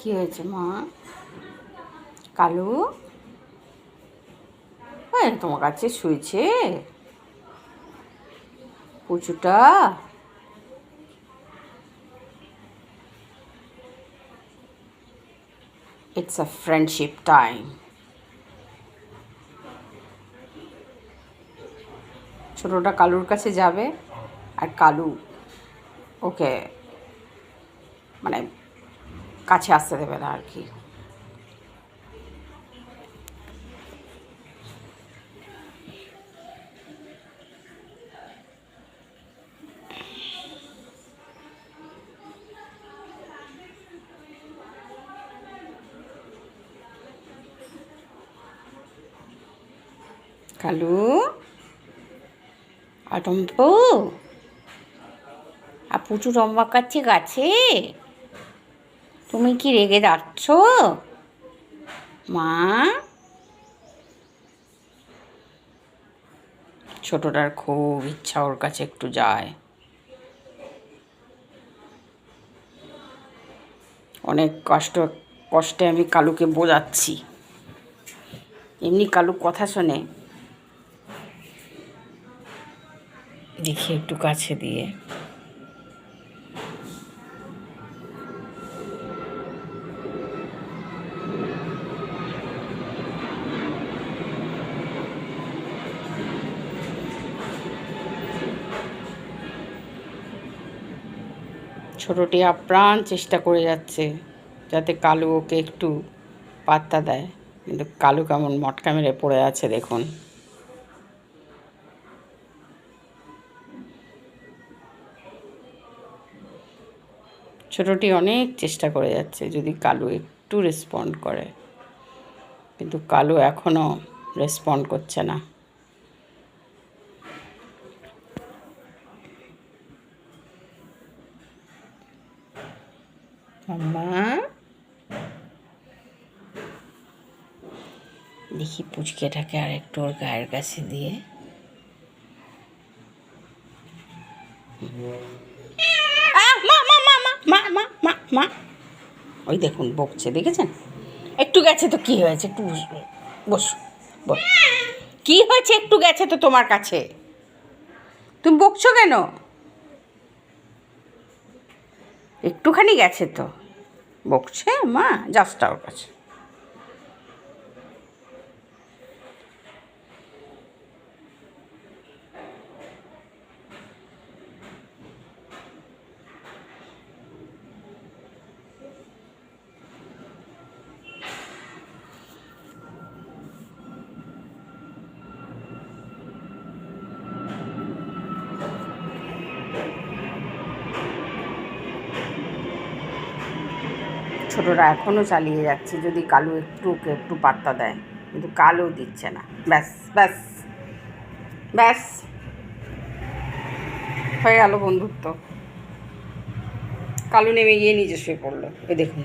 কি হয়েছে, মা? কালু? এই, তোমার কাছে শুয়েছে? পুচুটা? ইটস আ ফ্রেন্ডশিপ টাইম ছোটোটা কালুর কাছে যাবে আর কালু, ওকে মানে কাছে আসতে দেবে না আর কি। কালু? আটম্পু আর পুচু রম্বা কাছে গাছে? তুমি কি রেগে যাচ্ছ? মা? ছোটটার খুব ইচ্ছা ওর কাছে একটু যায়। অনেক কষ্ট, কষ্টে আমি কালুকে বোঝাচ্ছি। এমনি কালু কথা শোনে। দেখি একটু কাছে দিয়ে। ছোটটি আপ্রাণ চেষ্টা করে যাচ্ছে, যাতে কালু ওকে একটু পাত্তা দেয়। কিন্তু কালু কেমন মটকা মেরে পড়ে আছে দেখুন। ছোটটি অনেক চেষ্টা করে যাচ্ছে যদি কালু একটু রেসপন্ড করে। কিন্তু কালু এখনও রেসপন্ড করছে না। মা দেখি পুচকেটাকে আর একটু ওর গায়ের কাছে দিয়ে। ওই দেখুন, বকছে, দেখেছেন? একটু গেছে তো কি হয়েছে? একটু বস বস। কি হয়েছে একটু গেছে তো তোমার কাছে? তুমি বকছো কেন? একটুখানি গেছে তো। বকছে মা যাস ওর কাছে। ছোটরা এখনও চালিয়ে যাচ্ছে, যদি কালো একটু একটু পাত্তা দেয়। কিন্তু কালো দিচ্ছে না। ব্যাস ব্যাস ব্যাস। হয়ে গেল বন্ধুত্ব। কালো নেমে গিয়ে নিজে শুয়ে পড়ল। এ দেখুন।